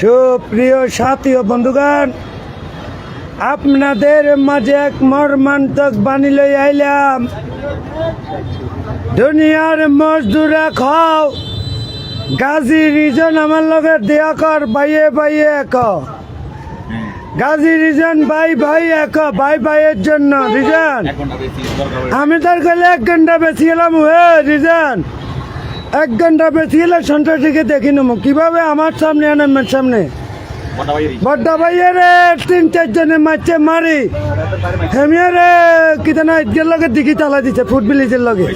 সুপ্রিয় সাথী ও বন্ধুগণ, আপনাদের মাঝে এক মর্মান্তক বাণী লই আইলাম। দুনিয়ার মজদুরা খাও গাজী রিজন আমার লগে দেয়া কর, বাইয়ে বাইয়ে এক। গাজী রিজন ভাই ভাই এক ভাই ভাইয়ের জন্য, রিজন। আমি তার গেলে এক ঘণ্টা বেশি এলাম হে রিজন। এক ঘণ্টা বেশি এলে সন্ত্রাসীকে দেখি নেব। কীভাবে আমার সামনে আনামের সামনে? বড্ডা ভাইয়ের তিন চারজনে মারছে, মারি। হেমিয়ার কিতানা ইটকের লগে দিঘি চালা দিছে, ফুট ব্রিজের লগে।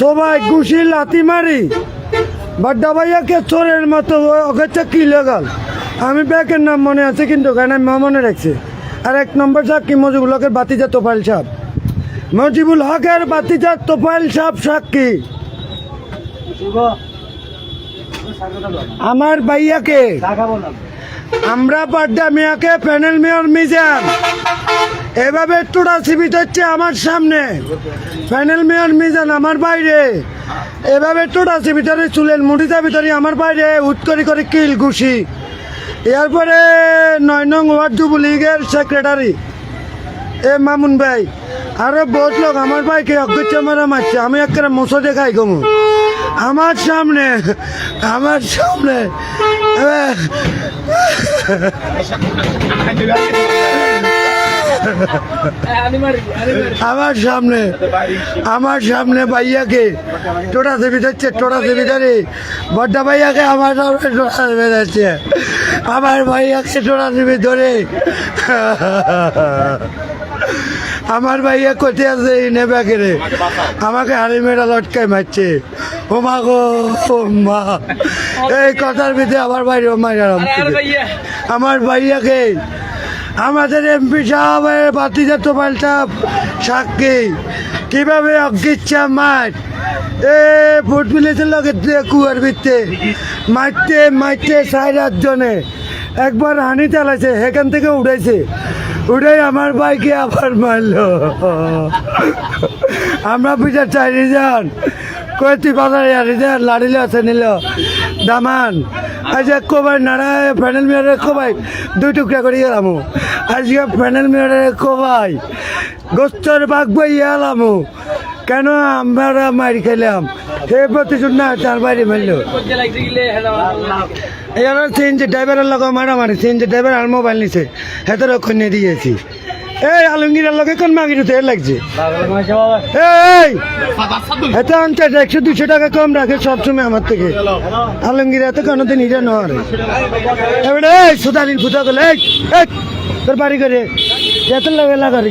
সবাই ঘুষি লাতি মারি। বড্ডা ভাইয়াকে চোরের মতো ওকে কি লাগাল? আমি ব্যাকের নাম মনে আছে, কিন্তু কেন আমি মনে রাখছি। আর এক নম্বর সাক্ষী মজিবুল হকের বাতিজা তোফাইল সাহ মজিবুল হকের বাতিজা তোফাইল সাহ সাক্ষী আমার ভাইয়াকে। আমরা বাড্ডা মিয়াকে প্যানেল মেয়র মিজান। এভাবে তোড়া সিবিত হচ্ছে আমার সামনে। প্যানেল মেয়র মিজান আমার বাইরে। এভাবে তোড়া ভিতরে চুলেন মুড়িটা ভিতরে আমার বাইরে উৎ করি করে কিল ঘুষি। এরপরে নয় নং ওয়ার্ড যুবলীগের সেক্রেটারি এ মামুন ভাই, আরে বহুত লোক, আমার ভাইকে অজ্ঞাত মারা মারছে, আমি একটা মশো দেখাই গমু আমার সামনে আমার সামনে আমার সামনে আমার সামনে ভাইয়াকে, টোটা দেবী যাচ্ছে টোটা দেবী ধরে বড্ডা ভাইয়াকে আমার সামনে টোটা দেবী যাচ্ছে আমার ভাইয়াকে টোটা দেবী ধরে আমার ভাইয়া কোথায় আছে নেবে রে আমাকে হাড়ি মেয়েরা লটকায় মারছে। ও মা গো ও মা। এই কথার ভিতরে আমার বাইরে ও মা আমার ভাইয়াকে আমাদের এমপি সাহেবের বাতিজা তোপাল সাহেব সাক্ষী। কীভাবে অজ্ঞিচ্ছা মার? এ ফুট মিলেছিল কুয়ার ভিত্তে মারতে মারতে সাড়ে আটজনে একবার হানি চালাইছে, সেখান থেকে উঠেছে উঠে আমার বাইকে আবার মারলো। আমরা বিচার চাই, রিজান। কয়েকটি বাজারে রিজান লাড়িলে আছে নিল। দামান, আজ এক কোবাই নাড়ায় প্যানেল মেয়ারে কোবাই, দুই টুকরা করে গেলাম আজকে প্যানেল মেয়ারে কোবাই, গোস্তর বাঘ বই এলাম। কেন আমরা মারি খেলাম? সে প্রতিশোধ না, তার বাইরে মারলো। এবার সিএনজি ড্রাইভারের লগে মারামারি, সিএনজি ড্রাইভার আর মোবাইল নিছে। হেতের অক্ষণ দিয়েছি এই আলমগীরের লগে কোন মাগির তেল লাগছে? এই এত আনতে একশো দুশো টাকা কম রাখে সবসময় আমার থেকে। আলমগীর এত কোনোদিন হিরে নয়। এবারে এই সুদারির ফুটা গেলে তোর বাড়ি করে এত লাগে লাগা রে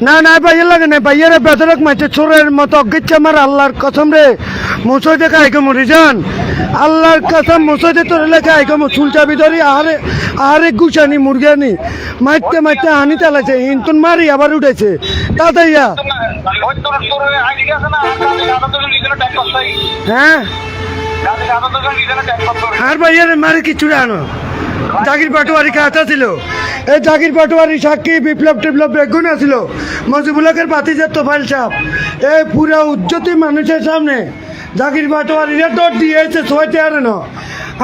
না না, ভাইয়ের লাগে না, ভাইয়ারে বেতরক মারছে চোরের মতো অজ্ঞিচ্ছে আমার আল্লাহর কসম রে। মুসই দেখা আইকম রিজান আল্লাহর কসম মুসইতে তোর লেখা চুল চাবি ভিতরে আহারে আহারে গুছানি, মুরগানি। মারতে মারতে হানি চালাছে হিন্তুন মারি আবার উঠেছে। তাতাইয়া। হ্যাঁ? আর ভাইয়ারে মারে কিছু আনো? জাকির পাটোয়ারি কাটা ছিল এই জাকির পাটোয়ারি সাক্ষী বিপ্লব টিপ্লব বেগুন আছিল মজিবুলকের বাতিজের তোফাইল সাপ এই পুরা উজ্জ্বতি মানুষের সামনে জাকির পাটোয়ারিরা দৌড় দিয়েছে ছয়তে আর ন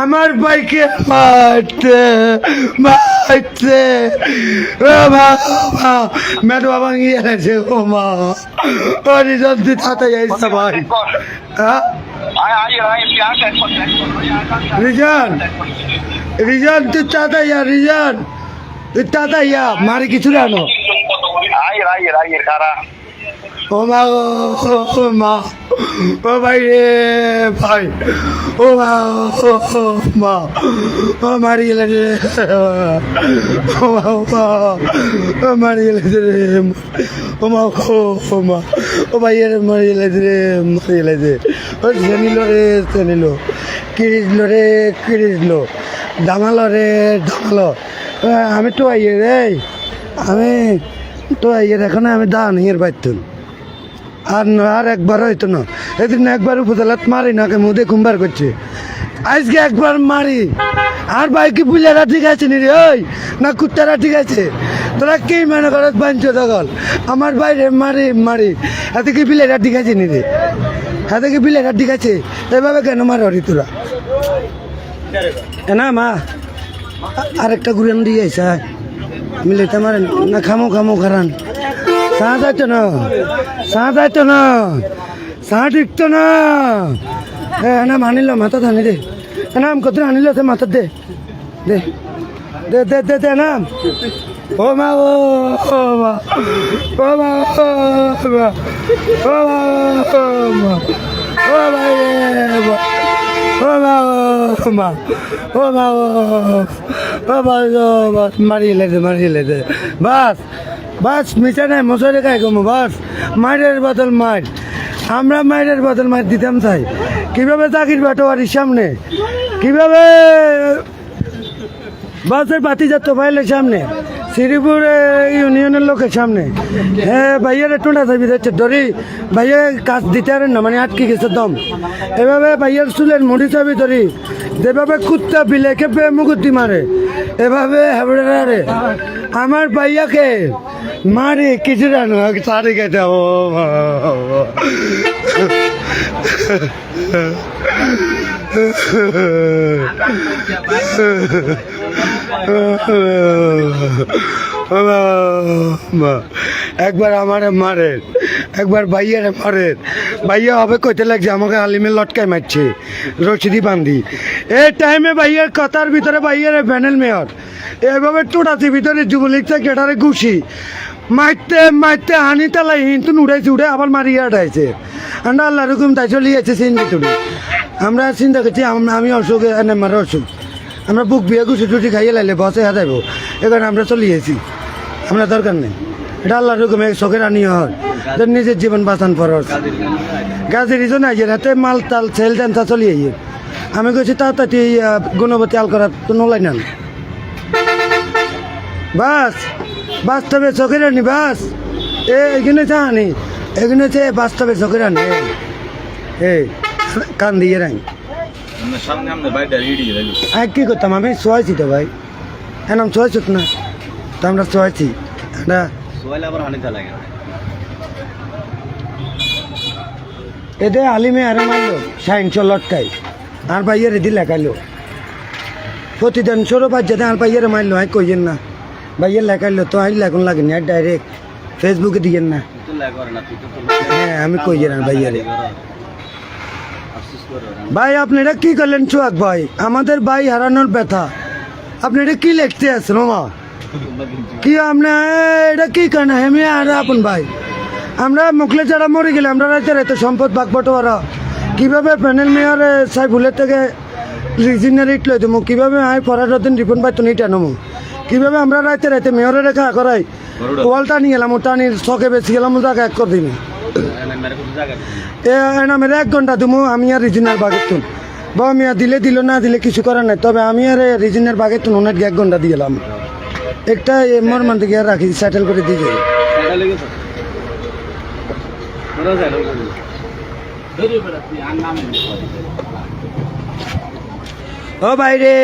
আমার বাইকে মারতে মারতে ও মা ও মা মেট বাবা গিয়ে গেছে ও মা ও রিজাল্ট দিয়ে তাতে যাইছে ভাই হ্যাঁ রিজান রিজান তুই চাতা ইয়া রিজান। তুই চাতা ইয়া মারি কিছু জানো ও মা ও মা ও ভাই রে ভাই। ও মা ও মা ও মারি গেলে রে। ও মা ও মা ও মারি গেলে রে। ও মা ও ও মা ও ভাই রে মারি গেলে রে মারি গেলে রে। ও জানিল রে জানিল। কিরিল রে কিরিল দামালো রে দামালো আমি তো আইয়ে রে, আমি তো আইয়ে এখন আমি দান হিয়ের বাইতুন। আর আর একবার হইতো না। এদিন একবার উপজেলাত মারি না মুদে কুম্বার করছে। আজকে একবার মারি। আর বাইকে পুজারা ঠিক আছে নি রে, ওই? না কুত্তারা ঠিক আছে? তোরা কি মনে করত বাঞ্চ দখল? আমার বাইরে মারি মারি। হাতে কি বিলেরা ঠিক আছে নি রে? হাতে কি বিলেরা ঠিক আছে? এভাবে কেন মারি তোরা? না মা, আরেকটা ঘুরে দিয়ে আইসা মিলে তোমার না খামো খামো খারান। সাঁ যাইতো না সাঁ যাইতো না সাঁ টিকতো না। এ না আনিল মাথা আনি দে। এ নাম কত আনিল সে মাথা দে দে। দে দে দে দে নাম ও মা ও মা ও মা ও মা ও মা ও মা ও মা। ও মা ও মা ও বাস ও বাস মারিয়ে লেদে মারিয়ে লেদে বাস বাস মিশা নাই মশারি খাই গমো বাস মায়ের বদল মার আমরা মায়ের বদল মার দিতাম চাই কীভাবে চাকরির বাটোয়ারির সামনে কীভাবে বাসের বাতি যাত পাইলে সামনে শ্রীপুর ইউনিয়নের লোকের সামনে। হ্যাঁ ভাইয়ার টুনা চাবি যাচ্ছে ধরি। ভাইয়া কাজ দিতে পারেন না মানে আটকে গেছে দম। এভাবে ভাইয়ার চুলের মুড়ি চাবি ধরি। যেভাবে কুত্তা বিলে খেপে মুকুতি মারে, এভাবে হেবড়ে আমার ভাইয়াকে মারে কিছু জানো সারি গেছে, ও একবার আমারে মারে একবার ভাইয়ারে মারে ভাইয়া হবে কইতে লাগছে আমাকে আলিমে লটকায় মারছে রশিদি বান্ধি এই টাইমে ভাইয়ার কথার ভিতরে ভাইয়ারে প্যানেল মেয়র এভাবে টোটাতে ভিতরে যুবলীগ থেকে এটারে ঘুষি মারতে মারতে হানি তালাই হিন্তু উড়াইছে উড়ে আবার মারিয়া উঠাইছে আমরা আল্লাহ রকম তাই চলিয়েছে চিন্তা তুলি আমরা চিন্তা করছি আমি অসুখ এনে মার অসুখ আমরা বুক বিয়ে গুছি টুটি খাইয়ে লাইলে বসে হাতাইব এখানে আমরা চলিয়েছি আমরা দরকার নেই। এটা আল্লাহ রকম চোখের আনি হয়। নিজের জীবন বাঁচান ফরজ। গাছের রিজন আইছে হাতে মাল তাল সেল টেন্সা চলিয়ে আমি কইছি তাড়াতাড়ি গুণবতী আল করার তো নোলাই না বাস, বাস্তবে চোখের আনি, বাস। এ, এখানে চাহানি এখানে হচ্ছে বাস্তবে চোখের আনি। এ কান দিয়ে রাই সামনে আমাদের বাড়িটা রেডি হয়ে কি করতাম আমি? শোয়াইছি তো ভাই। হ্যাঁ নাম শোয়াইছ না? তো আমরা শোয়াইছি আমরা সোয়ালে আবার হানিতে লাগে। এতে আলিমে আরে মারলো সাইন্স লটকাই আর ভাইয়ারে দি লেখাইলো। প্রতিদিন ছোটো বাচ্চাতে আর ভাইয়ারে মারলো আই কইয়েন না। ভাইয়ের লেখাইলো তো আই লেখন লাগেনি আর ডাইরেক্ট ফেসবুকে দিয়েন না। হ্যাঁ আমি কইয়েন আর ভাইয়ারে। ভাই আপনারা কি করলেন চুয়াক ভাই? আমাদের ভাই হারানোর ব্যথা। আপনারা কি লিখতে আছেন মা কি আপনি এটা কি কেন হেমি আর আপন ভাই। আমরা মুখলে যারা মরে গেলে আমরা রাইতে রাইতে সম্পদ ভাগ বটোয়ারা কীভাবে প্যানেল মেয়র সাইফুলের থেকে রিজিনার ইট লই দেবো? কীভাবে আমি ফরারদিন রিপন পাইতো নি টানমু কীভাবে আমরা রাইতে রাইতে মেয়রের রেখা করাই? ওয়াল টানি গেলাম ও টানির চকে বেশি গেলাম জায়গা এক করে দিনি মেরে কোনো জায়গা এ নামের এক ঘণ্টা তুমি আমি আর রিজিনার বাগের তুন। বা আমি আর দিলে দিল না, দিলে কিছু করার নাই। তবে আমি আর রিজিনার বাগের তুন, ওনার এক ঘণ্টা দিয়ে এলাম। একটা এমর মান থেকে রাখি সেটেল করে দিয়ে যাই। ও ভাই রে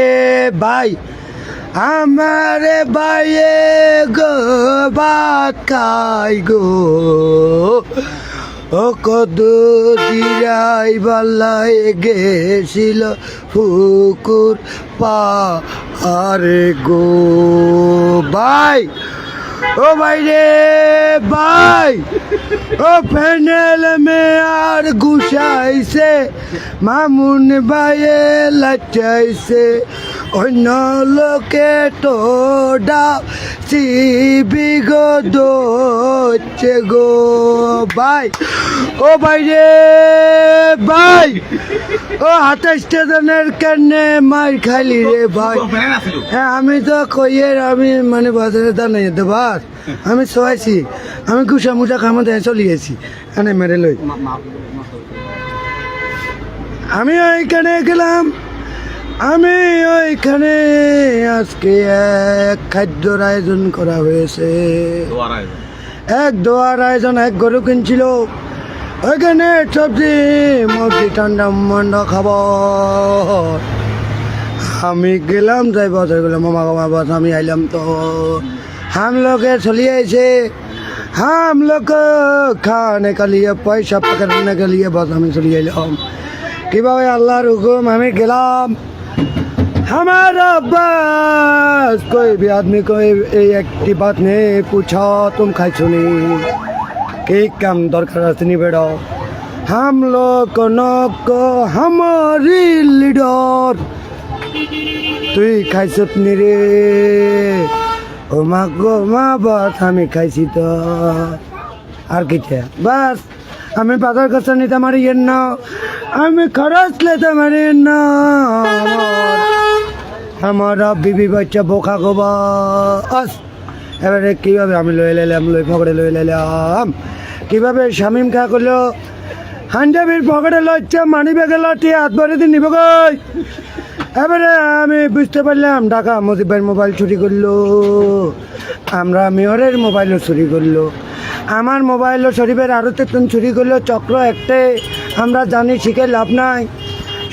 ভাই, আমার ভাইয়ে গো খাই গো। কত জিরাই বাল্লাই গেছিল ফুকুর পা আরে গো। ভাই, ও ভাই রে, ভাই, ও প্যানেল মে আর গুছাইছে, মামুন ভাইয়ে লাচাইছে অন্য লোকে তো ডাব সিবি গো দোচ্ছে গো ভাই। ও ভাই রে ভাই ও হাতে স্টেশনের কেনে মার খালি রে ভাই। হ্যাঁ আমি তো কইয়ের আমি মানে বাজারে দাঁড়াই যেতে বাস আমি শোয়াইছি আমি গুসা মুসা খামা দিয়ে চলে গেছি। এনে মেরে লই। আমি ওইখানে গেলাম আমি ওইখানে আজকে এক খাদ্যর আয়োজন করা হয়েছে। এক দোয়ার আয়োজন এক গরু কিনছিল। ওইখানে সবজি মুরগি ঠান্ডা মন্ড খাব। আমি গেলাম যাই বছর গেলাম মামা মামা বস আমি আইলাম তো। হামলোকে চলি আইছে। হামলোক খানে কালিয়ে পয়সা পাকা কালিয়ে বস আমি চলি আইলাম। কীভাবে আল্লাহর হুকুম আমি গেলাম। हमारा बस कोई भी आदमी को ये एक ही बात नहीं पूछा तुम खाई सुनी কি কাম দরকার আছে নি বেড়ো हम लोग को को हमारी লিডার তুই খাইছত নি রে ও মা গো মা বাস আমি খাইছি তো আর কিটা বাস আমি বাজার কাছে নিতে পারি না আমি খরচ লেতে পারি না আমার বিবি বাচ্চা বোকা গোবা আস এবারে কীভাবে আমি লয়ে লাইলাম, লই পকেটে লয়ে লাইলাম? কীভাবে শামিম খা করল হাঞ্জাবির পকেটে লচ্ছে মানি ব্যাগে লটি হাত ভরে দিন নিব গই এবারে আমি বুঝতে পারলাম, ঢাকা মুজিবের মোবাইল চুরি করল। আমরা মেয়রের মোবাইলও চুরি করল। আমার মোবাইলও শরীফের আরও তেতুন চুরি করল, চক্র একটে আমরা জানি শিখে লাভ নাই।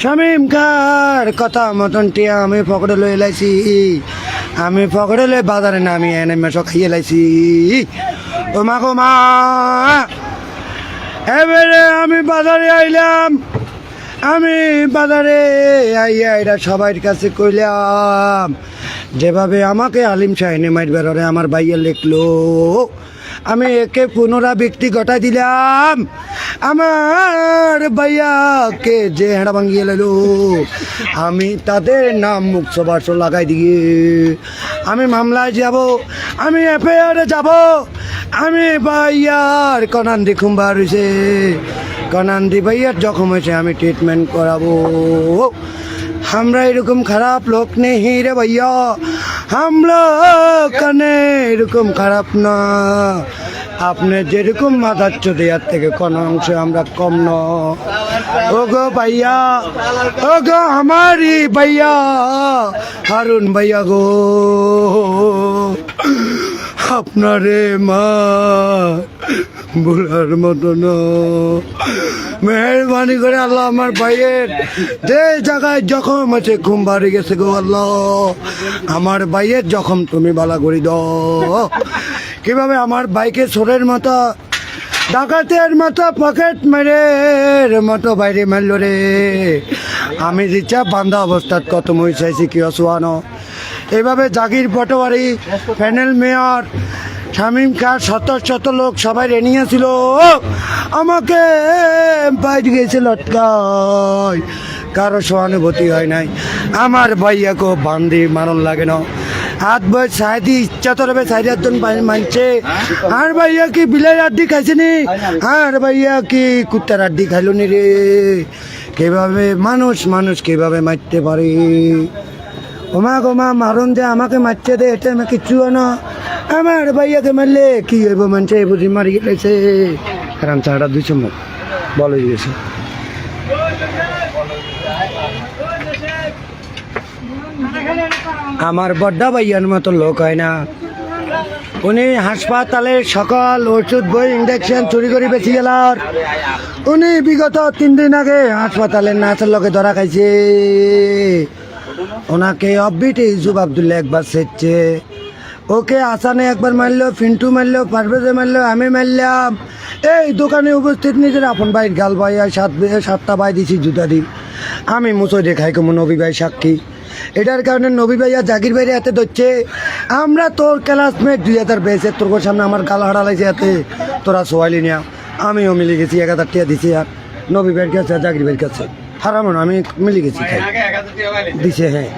শামিম খার, কথা মতন টিয়া আমি পকেটে লয়ে লাইছি আমি পকেটে লয়ে বাজারে নামি এনে মেশো খাইয়ে লাইছি ও মা গো মা, এবারে আমি বাজারে আইলাম। আমি বাজারে আইয়া এটা সবার কাছে কইলাম, যেভাবে আমাকে আলিম শাহিনী মাইরবার ওরে আমার ভাইয়া লিখলো আমি একে পুনরাবৃত্তি ঘটাই দিলাম। আমার ভাইয়াকে যে হেঁড়া ভাঙিয়ে লাইলো। আমি তাদের নাম মুক্ত বাস লাগাই দিয়ে। আমি মামলায় যাব, আমি এফআইআরে যাব। আমি ভাইয়ার কনান্দি খুম্বার হয়েছে কনান্দি ভাইয়ার জখম হয়েছে, আমি ট্রিটমেন্ট করাবো। আমরা এরকম খারাপ লোক নেই রে ভাইয়া। আমরা কানে এরকম খারাপ না। আপনি যেরকম মাথাচ্ছ দেয়ার থেকে কোনো অংশে আমরা কম ন। ও গো ভাইয়া ও গো আমারই ভাইয়া, হারুন ভাইয়া গো। আপনারে মা বলার মতো মেহরবানি করে আল্লাহ আমার ভাইয়ের যে জায়গায় জখম আছে, ঘুম বাড়ি গেছে গো আল্লাহ। আমার ভাইয়ের জখম তুমি বালা করে দাও। কীভাবে আমার বাইকে সোরের মতো, ডাকাতের মতো পকেট মেরে মতো বাইরে মারল রে। আমি দিচ্ছা বান্ধা অবস্থাত কত মই চাইছি কি অসুয়ানো। এইভাবে জাগির পটোয়ারি প্যানেল মেয়র শামীম খান শত শত লোক সবাই রেনিয়েছিল আমাকে বাইরে গেছে লটকায়। কারও সহানুভূতি হয় নাই। আমার ভাইয়াকে বান্ধি মারণ লাগে না। হাত বই সাইদি ইচ্ছা তো রবে সাইড মানছে। আর ভাইয়া কি বিলাই আড্ডি খাইছে নি আর ভাইয়া কি কুত্তার আড্ডি খাইলো নি রে? কীভাবে মানুষ মানুষ কীভাবে মারতে পারে? ওমা গোমা মারুন যে আমাকে মারছে দে, এটা আমি কিচ্ছু না। আমার ভাইয়াকে মারলে কি হইব? মানছে বুঝি মারি গেছে কারণ চাটা দুইশো মুখ বলে দিয়েছে। আমার বড্ডা ভাইয়ার মতো লোক হয় না। উনি হাসপাতালে সকল ওষুধ, বই ইঞ্জেকশন চুরি করে বেশি গেলার উনি বিগত তিন দিন আগে হাসপাতালে নাচের লোকে ধরা খাইছে। ওনাকে অববিট ইউসুফ আবদুল্লাহ একবার সেচ্ছে ওকে আসানে একবার মারলো, ফিন্টু মারলো, পারভেজে মারলো, আমি মারলাম। এই দোকানে উপস্থিত নিজের আপন ভাইয়ের গাল ভাই আর সাত সাতটা ভাই দিছি জুতা দি। আমি মুসো দেখাই কমু নবী ভাই সাক্ষী। এটার কারণে নবী ভাই আর জাকির ভাইরে হাতে ধরছে। আমরা তোর ক্লাসমেট দুই হাজার বেসে তোর সামনে আমার গাল হারালাইছে হাতে। তোরা সোয়ালি নিয়া। আমিও মিলে গেছি, এক হাজার টিয়া দিছি আর নবী ভাইয়ের কাছে জাকির ভাইয়ের কাছে। হারামো না, আমি মিলে গেছি, খাই। দিছে হ্যাঁ।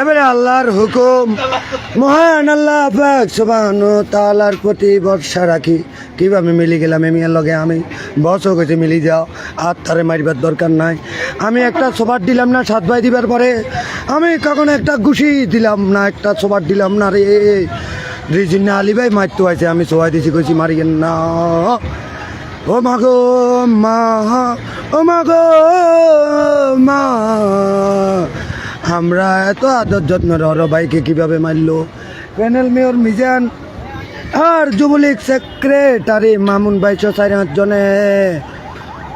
এবারে আল্লাহর হুকুম। মহান আল্লাহ পাক সুবহান তাআলার প্রতি ভরসা রাখি। কীভাবে মিলি গেলাম এমিয়ার লগে আমি? বসও গেছে, মিলি যাও। আর তারে মারিবার দরকার নাই। আমি একটা সোবার দিলাম না, সাত ভাই দিবার পরে। আমি কখনো একটা ঘুষি দিলাম না, একটা সোবার দিলাম না রে। রিজিনা আলী ভাই মারতে আছে আমি সোয়াই দিছি, কইছি মারিয়েন না। ও মা গো মা। ও মা গো মা আমরা এত আদর যত্ন রর ভাইকে কীভাবে মারলো? প্যানেল মেয়র মিজান আর যুবলীগ সেক্রেটারি মামুন ভাই চার জনে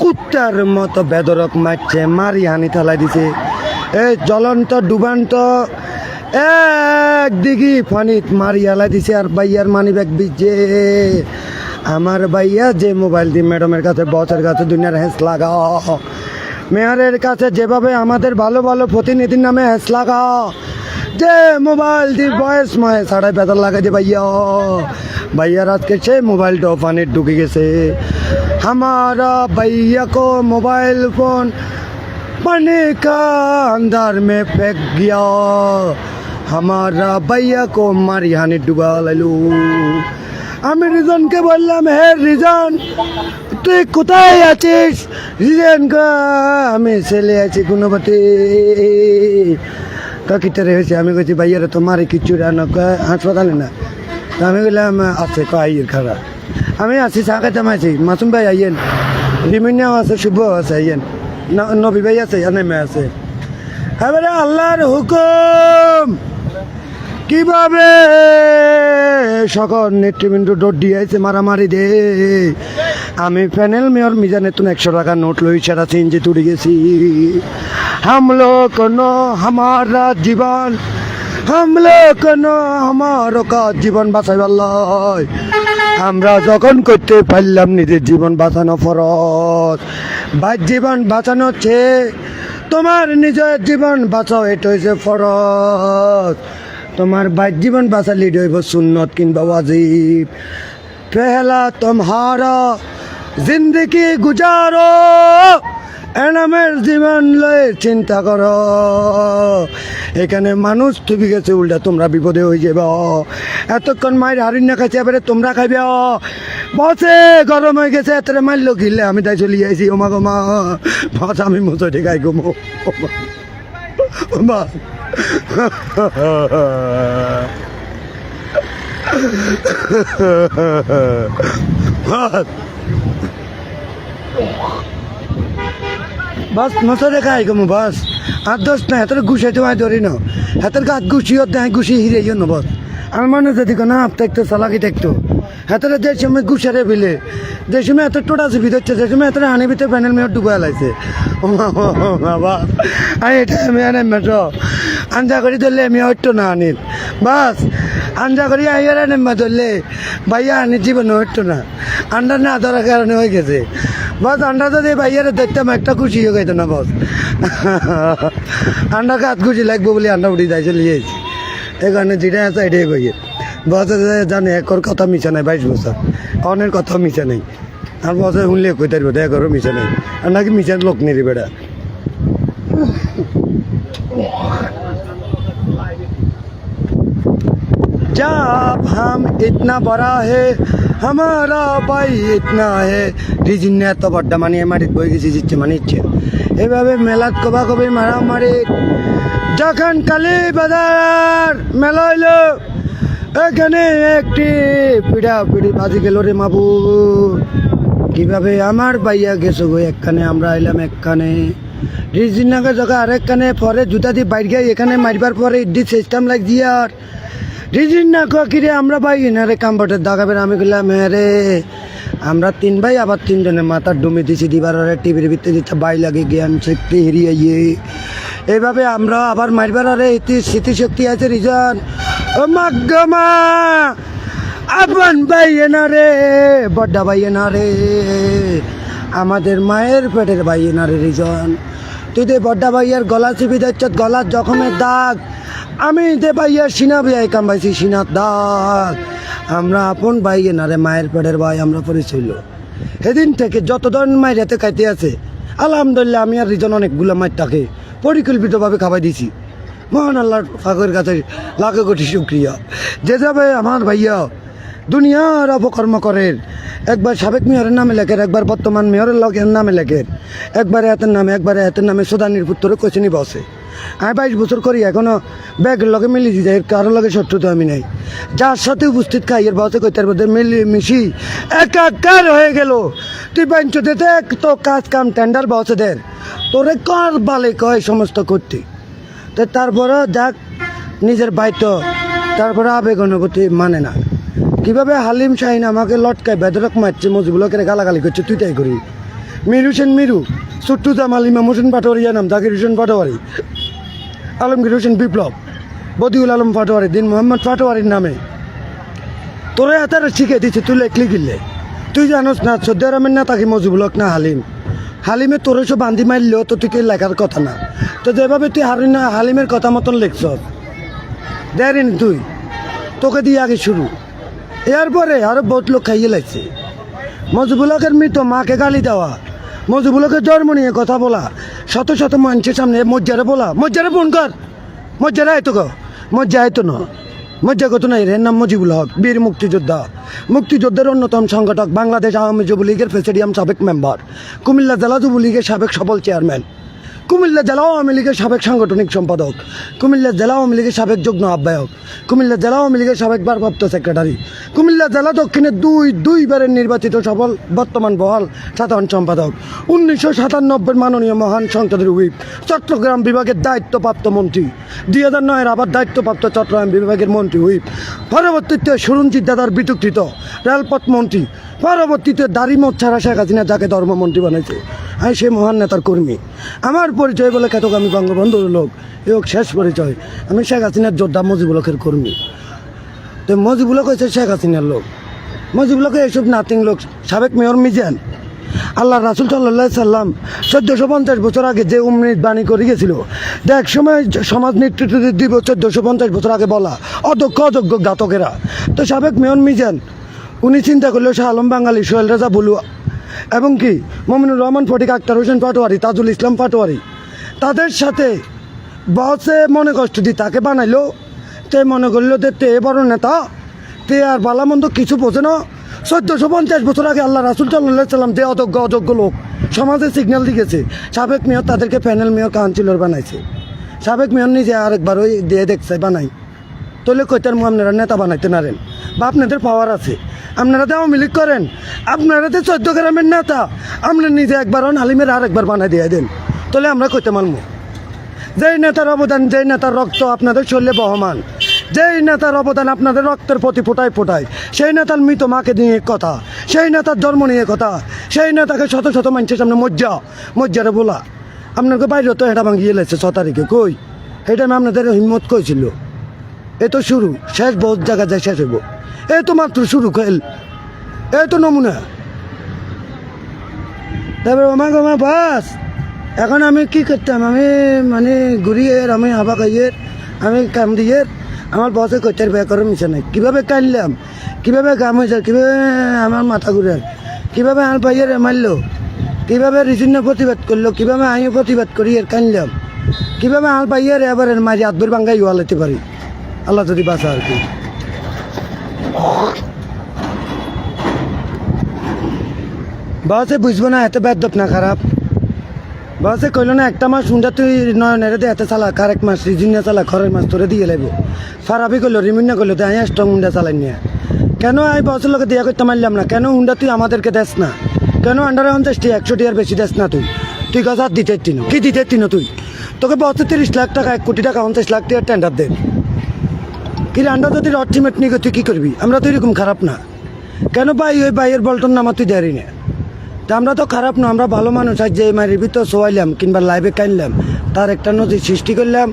কুত্তার মতো বেদরক মারছে, মারি হানি থালাই দিছে। এ জ্বলন্ত, ডুবান্ত, এক দিঘি ফানিত মারি হালাই দিছে আর বাইয়ার মানি ব্যাগ বিজে আমার ভাইয়া যে মোবাইল দিয়ে ম্যাডামের কাছে বসের কাছে দুনিয়ার হেঁস লাগাও মেয়রের কাছে যেভাবে আমাদের ভালো ভালো প্রতিনিধির নামে হেঁস লাগাও যে মোবাইল দিয়ে বয়স ময়ে সাড়ে বেতন লাগাই দে ভাইয়া ভাইয়ার আজকে সে মোবাইলটা পানির ঢুকে গেছে हमारा भैया को मोबाइल फोन पानी का अंदर में फेंक गया हमारा भैया को मारी हानि डुबा লাইলু আমি রিজনকে বললাম, হে রিজন, তুই কোথায় আছিস? রিজন আমি ছেলে আছি গুণবতী। কাকিটারে হয়েছে, আমি কইছি ভাইয়ারে তো মারি কিচ্ছু হাসপাতালে না। আমি বললাম, আছে কয়ের খারাপ আমি আছি, চা খাইতাম আছি। মাসুম ভাই, আইয়েন। রিমিনিয়াও আছে, শুভ আছে, আইয়েন। নবী ভাই আছে নেমে আছে। এবারে আল্লাহর হুকুম কীভাবে সকল নেতৃবৃন্দ ডোট দিয়েছে মারামারি দে? আমি প্যানেল মেয়র মিজানে তুমি একশো টাকা নোট লই ছাড়া যে তুড়ে গেছি। হাম লোক হামারা জীবন, হাম কোন আমার কাজ জীবন বাঁচাইবার লয়। আমরা যখন করতে পারলাম নিজের জীবন বাঁচানো ফরজ বা জীবন বাঁচানো চেয়ে তোমার নিজের জীবন বাঁচাও এটা হয়েছে ফরজ। তোমার জীবন বাঁচালি হইব সুন্নত কিংবা ওয়াজিব। পেহলা তোমারা জিন্দগি গুজারো, এনামের জীবন লয়ে চিন্তা করো। এখানে মানুষ থুবি গেছে, উল্টা তোমরা বিপদে হয়ে যাবে এতক্ষণ মায়ের হারিন না খাইছে এবারে তোমরা খাইবে। বসে গরম হয়ে গেছে এত মারলো গিলে আমি তাই চলে যাইছি ওমা গোমা বস আমি মতো ঠেকাই গোমো মা। বস মশারে খাই কমু বাস। আর দোষ না হাতের ঘুষাই তোমায় ধরি না হাতের গাছ ঘুষিও দেয় ঘুষি, হিরে না বাস। আমার মনে যদি না হাত থাকতো চালাকি থাকতো হাতের যে সময় ঘুষারে বিলে যে সময় এত টোটা চিপি ধরছে, যে সময় এত হানি ভিতরে প্যানেল মেয়র ডুবা লাইছে। বাস। আর, এটা আমি মেট্রো আঞ্জা করি ধরলে আমি হইতো না আনিত বাস, আঞ্জা করি আইয়ার আনে মা ধরলে ভাইয়া আনি জীবন হইতো না। আন্ডা না ধরার কারণে হয়ে গেছে। বস, আন্ডা যদি ভাইয়ারে দেখতাম একটা খুশি হয়ে গেত না বস। আন্ডা কাজ খুশি লাগবো বলে আন্ডা উঠি যাই চলে যাইছি। এই কারণে যেটা আছে এটাই কইয়ে বসে জানে একর কথা মিশা নাই, বাইশ বছর। অনেক কথা মিশা নেই। আর বসে শুনলে কই তার বেটা একরও মিশা নেই। আর নাকি মিশার লোক নেই বেটা जब हम इतना बड़ा है हमारा भाई इतना है রিজিনে এত বড্ডা মানে মারিত বই গেছি জিচ্ছে মানে ইচ্ছে এভাবে মেলাত কবা কবি মারামারি যখন কালী বাজার মেলা হইলো এখানে একটি পিড়া পিড়ি বাজি গেল রে মাবু কিভাবে আমার বাইয়া গেছো গো একখানে আমরা এলাম একখানে রিজিনাকে যখন আরেকখানে পরে জুতা দিয়ে বাইর গাই এখানে মারবার পরে ইডি সিস্টেম লাগ আর রিজিন না কিরে আমরা ভাই এনারে কাম্পটের দাগাবেন আমি বললাম হ্যাঁ রে, আমরা তিন ভাই, আবার তিনজনের মাথার ডুমে দিছি, দিবার টিভির ভিতরে দিচ্ছে বাই লাগে, জ্ঞান শক্তি, হেরিয়ে ইয়ে। এইভাবে আমরা আবার মারবার আরে, ইতি স্মৃতিশক্তি আছে রিজন। ও মা আপন ভাই এনা রে বড্ডা ভাই এনা রে আমাদের মায়ের পেটের ভাই এনা রে রিজন। তুই দে বড্ডা ভাইয়ের গলা চিপি দিচ্ছ, গলার জখমের দাগ আমি দে ভাইয়া সিনা ভাই কাম কামাইছি সিনা দাগ আমরা আপন ভাই, এনারে মায়ের পেটের ভাই, আমরা পরিচয়। সেদিন থেকে যত ধরনের মায়ের হাতে খাইতে আছে, আলহামদুলিল্লাহ আমি আর রিজন অনেকগুলো মায়ের তাকে পরিকল্পিতভাবে খাওয়াই দিছি। মহান আল্লাহর ফাঁকের কাছে লাখো কোটি সুক্রিয়া যে যাবে আমার ভাইয়া দুনিয়ার অপকর্ম করেন। একবার সাবেক মেয়রের নামে লেখেন, একবার বর্তমান মেয়রের লগের নামে লেখেন। একবার এতের নামে, একবার এতের নামে সুদানির পুত্র কোচিনি বসে। আমি বাইশ বছর করি, এখনও ব্যাগের লগে মিলি দিতে কারোর লগে শত্রুতা আমি নাই। যার সাথে উপস্থিত খাই এর বসে কইতার মধ্যে মিলি মিশি একাকার হয়ে গেল। তুই বেঞ্চ দিতে তো কাজ কাম টেন্ডার বসে দের তোরে কর বালে কয় সমস্ত করতে? তো তারপরও যাক নিজের বাইত তারপরে আবেগ, অনুভূতি মানে না। কীভাবে হালিম শাহিন আমাকে লটকায়, বেদরক মারছে, মজিবুলকে গালাগালি করছে তুই তাই করি। মির হোসেন মিরু, সুট্টু জামাল ইমাম হোসেন পাটোয়ারি নাম জাকির হোসেন পাটোয়ারি। আলমগীর হোসেন বিপ্লব, বদিউল আলম পাটোয়ারি, দিন মোহাম্মদ পাটোয়ারির নামে। তোরে হাতারে শিখে দিচ্ছে তুই লেখলি গিললে তুই জানোস না, সৌদি আরবের না তাকে মজিবুলক না হালিম? হালিমে তোরে সব বান্ধি মারলেও তো তুই লেখার কথা না। তো যেভাবে তুই না, হালিমের কথা মতন লেখছ দেরিন তুই, তোকে দিয়ে আগে শুরু। এরপরে আরও বহুত লোক খাইয়ে লাগছে মজিবুলকের মৃত মাকে গালি দেওয়া, মজিবুলকের জন্ম নিয়ে কথা বলা, শত শত মানুষের সামনে মজ্জারে বলা, মজ্জারে ফোন কর, মজ্জারে আয়তো গো মজ্জা আয়তো না। মজ্জা কত নাই এর নাম মজিবুল হক, বীর মুক্তিযোদ্ধা। মুক্তিযোদ্ধার অন্যতম সংগঠক বাংলাদেশ আওয়ামী যুবলীগের প্রেসিডিয়াম সাবেক মেম্বার। কুমিল্লা জেলা যুবলীগের সাবেক সফল চেয়ারম্যান। কুমিল্লা জেলা আওয়ামী লীগের সাবেক সাংগঠনিক সম্পাদক, কুমিল্লা জেলা আওয়ামী লীগের সাবেক যুগ্ম আহ্বায়ক, কুমিল্লা জেলা আওয়ামী লীগের সাবেক ভারপ্রাপ্ত সেক্রেটারি, কুমিল্লা জেলা দক্ষিণের দুই, দুইবারের নির্বাচিত সফল বর্তমান বহাল সাধারণ সম্পাদক, উনিশশো সাতানব্বই মাননীয় মহান সংসদের হুইপ, চট্টগ্রাম বিভাগের দায়িত্বপ্রাপ্ত মন্ত্রী, দুই হাজার নয়ের আবার দায়িত্বপ্রাপ্ত চট্টগ্রাম বিভাগের মন্ত্রী হুইপ, পরবর্তীতে সুরঞ্জিত দাদার বিতর্কিত রেলপথ মন্ত্রী পরবর্তীতে দাড়িমত ছাড়া শেখ হাসিনা যাকে ধর্মমন্ত্রী বানাইছে, আমি সে মহান নেতার কর্মী। আমার পরিচয় বলে খ্যাতক আমি বঙ্গবন্ধুর লোক, এ হোক শেষ পরিচয়, আমি শেখ হাসিনার যোদ্ধা মজিবুলকের কর্মী। তো মজিবুলক হয়েছে শেখ হাসিনার লোক। মজিবুলকে এইসব নাতিং লোক, সাবেক মেয়র মিজান। আল্লাহ রাসুল সাল্লাহ সাল্লাম চোদ্দোশো পঞ্চাশ বছর আগে যে উমৃত বাণী করে গেছিল দেখ সময় সমাজ নেতৃত্ব দিব চোদ্দোশো পঞ্চাশ বছর আগে বলা অদক্ষ অযোগ্য ঘাতকেরা। তো সাবেক মেয়র মিজান উনি চিন্তা করলেও শাহ আলম বাঙালি, সোহেল রাজা বলুয়া। এবং কি, মমিনুর রহমান, ফটিক আক্তার, হোসেন পাটোয়ারি, তাজুল ইসলাম পাটোয়ারি। তাদের সাথে বসে মনে কষ্ট দি তাকে বানাইলো, তে মনে করল যে তে বড় নেতা, তে আর বালামন্দ কিছু বোঝে না। চোদ্দোশো পঞ্চাশ বছর আগে আল্লাহ রাসুল সাল্লাম যে অযোগ্য অযোগ্য লোক সমাজে সিগন্যাল দিয়েছে, সাবেক মেয়র তাদেরকে প্যানেল মেয়র কাউন্সিলর বানাইছে। সাবেক মেয়র নিজে আরেকবার ওই দিয়ে দেখছে, বানাই। তাহলে কইতার মু আপনারা নেতা বানাইতে নারেন। বা আপনাদের পাওয়ার আছে। আপনারা তো আওয়ামী লীগ করেন। আপনারা তো চোদ্দ গ্রামের নেতা আপনার নিজে একবার হন, হালিমের আরেকবার বানাই দিয়ে দেন। তাহলে আমরা কইতে মানবো যেই নেতার অবদান, যেই নেতার রক্ত আপনাদের শরীরে বহমান। যেই নেতার অবদান আপনাদের রক্তের প্রতি ফোটায় ফোটায়। সেই নেতার মৃত মাকে নিয়ে কথা। সেই নেতার জন্ম নিয়ে কথা। সেই নেতাকে শত শত মানুষের সামনে মজ্জা, মজ্জারে বলা আপনাকে বাইরে তো এটা ভাঙিয়ে লেছে ছ তারিখে। কই? এটা আমি আপনাদের হিম্মত কইছিল। এ তো শুরু, শেষ বহুত জায়গা যায় শেষ হইব। এ তো মাত্র শুরু খেল এ তো নমুনা। তারপরে ওমা গোমা বাস, এখন আমি কি করতাম? আমি মানে ঘুরিয়ে আমি হাবা খাইয়ে আমি কাম দিয়ে আমার বসে কইতে ব্যয় করার মিশে নাই। কীভাবে কানলাম কীভাবে কাম হয়েছে কীভাবে আমার মাথা ঘুরে কীভাবে আমার ভাইয়ের মারলো? কীভাবে রিজিন্য প্রতিবাদ করল? কীভাবে আমিও প্রতিবাদ করি এর কানলাম কীভাবে আমার ভাইয়ের এবার মাঝে আদবের বাঙ্গাই ওয়ালাতে পারি? আল্লাহ যদি বাঁচা আর কি। বাসে বুঝব না, এত বেদব না, খারাপ। বাসে কইলো না, একটা মাস শুনটা তুই নয়নের দে, এত চালা, কারেক মাস রিজুনিয়া চালা, খরের মাস তোরে দিয়ে লাগবো ফারাবি করল রিমিন্না করল তাই স্ট্রং হুন্ডা চালাই নিয়ে। কেন আমি বসের লোকে দিয়া করতে মারলাম না? কেন হুন্ডা তুই আমাদেরকে দেস না? কেন আন্ডারে পঞ্চাশটি একশোটি আর বেশি দেস না তুই? তুই আর দিতে তিনো কি দিতে তিনো তুই? তোকে বছর তিরিশ লাখ টাকা, এক কোটি টাকা, পঞ্চাশ লাখ টাকা টেন্ডার দে। কি আমরা যদি রট্টিমেট নিয়ে তুই কী করবি? আমরা তো এরকম খারাপ না। কেন ভাই, ওই ভাইয়ের বলটন নামা তুই দেরি না? তা আমরা তো খারাপ না, আমরা ভালো মানুষ। আর যে মারির ভিতর শোয়াইলাম কিংবা লাইভে কাইনলাম, তার একটা নদী সৃষ্টি করলাম।